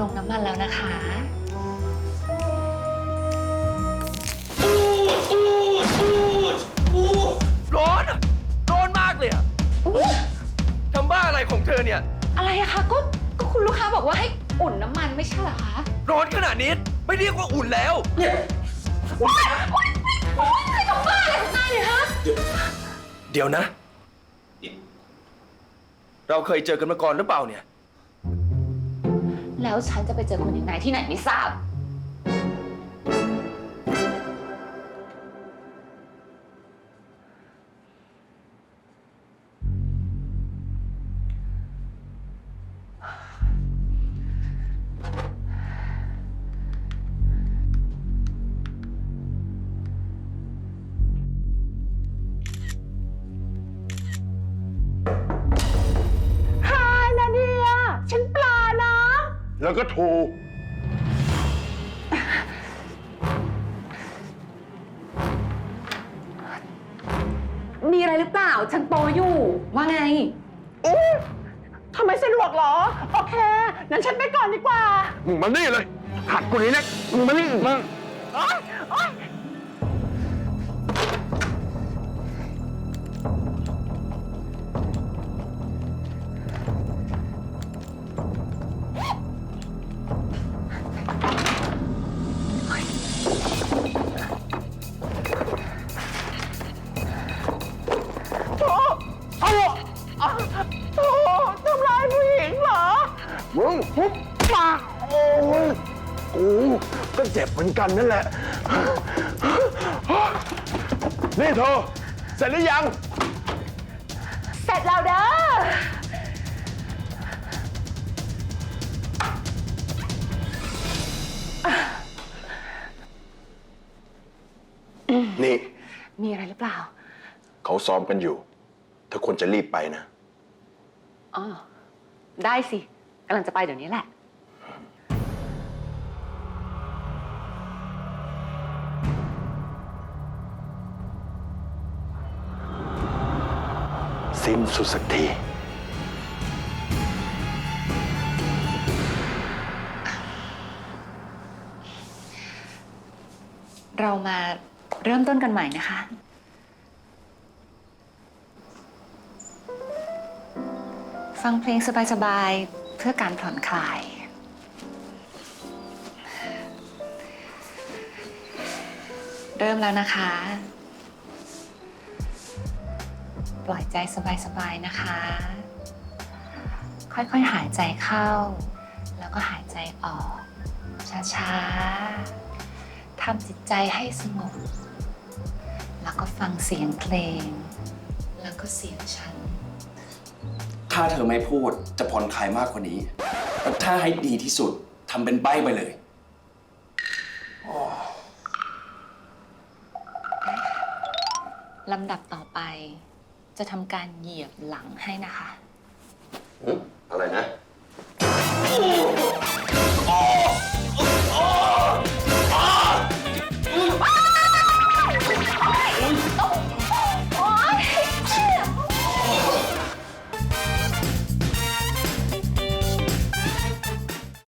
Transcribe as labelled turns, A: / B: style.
A: ลงน้ำมันแล้วนะคะ
B: ร้อนอะร้อนมากเลยอะทำบ้าอะไรของเธอเนี่ย
A: อะไรอะคะก็ก็คุณลูกค้าบอกว่าให้อุ่นน้ำมันไม่ใช่เหรอคะ
B: ร้อนขนาดนี้ ไม่เรียกว่าอุ่นแล้ว
A: โอ๊ยใครทำบ้าอะไรของนายเนี่ยฮะ
B: เดี๋ยวนะ เราเคยเจอกันมาก่อนหรือเปล่าเนี่ย
A: แล้วฉันจะไปเจอคนอย่างนายที่ไหนไม่ทราบ
C: แล้วก็ถูก
A: มีอะไรหรือเปล่า ฉันโปรอยู่ ว่าไง
D: อุ๊ยทำไมสะดวกเหรอ โอเค งั้นฉันไปก่อนดีกว่า
C: มึงมานี่เลย หัดกูนี้นะมึงมานี่มึง
D: โอ๊ยโอ๊ย
C: หุบปากโอ้ยกูก็เจ็บเหมือนกันนั่นแหละ นี่เธอเสร็จหรือยัง
D: เสร็จแล้วเด้อ
C: นี่
A: มีอะไรหรือเปล่า
C: เขาซ้อมกันอยู่ เธอควรจะรีบไปนะ
A: อ๋อ ได้สิ กำลังจะไปเดี๋ยวนี้แหละ
C: สิ้นสุดสักที
A: เรามาเริ่มต้นกันใหม่นะคะ ฟังเพลงสบายๆ เพื่อการผ่อนคลาย เริ่มแล้วนะคะ ปล่อยใจสบายๆนะคะ ค่อยๆหายใจเข้า แล้วก็หายใจออก ช้าๆทำจิตใจให้สงบ แล้วก็ฟังเสียงเพลง แล้วก็เสียงฉัน
E: ถ้าเธอไม่พูดจะผ่อนคลายมากกว่านี้ แต่ถ้าให้ดีที่สุดทำเป็นใบ้ไปเลย
A: ลำดับต่อไป จะทำการเหยียบหลังให้นะคะ
C: อะไรนะ
B: โ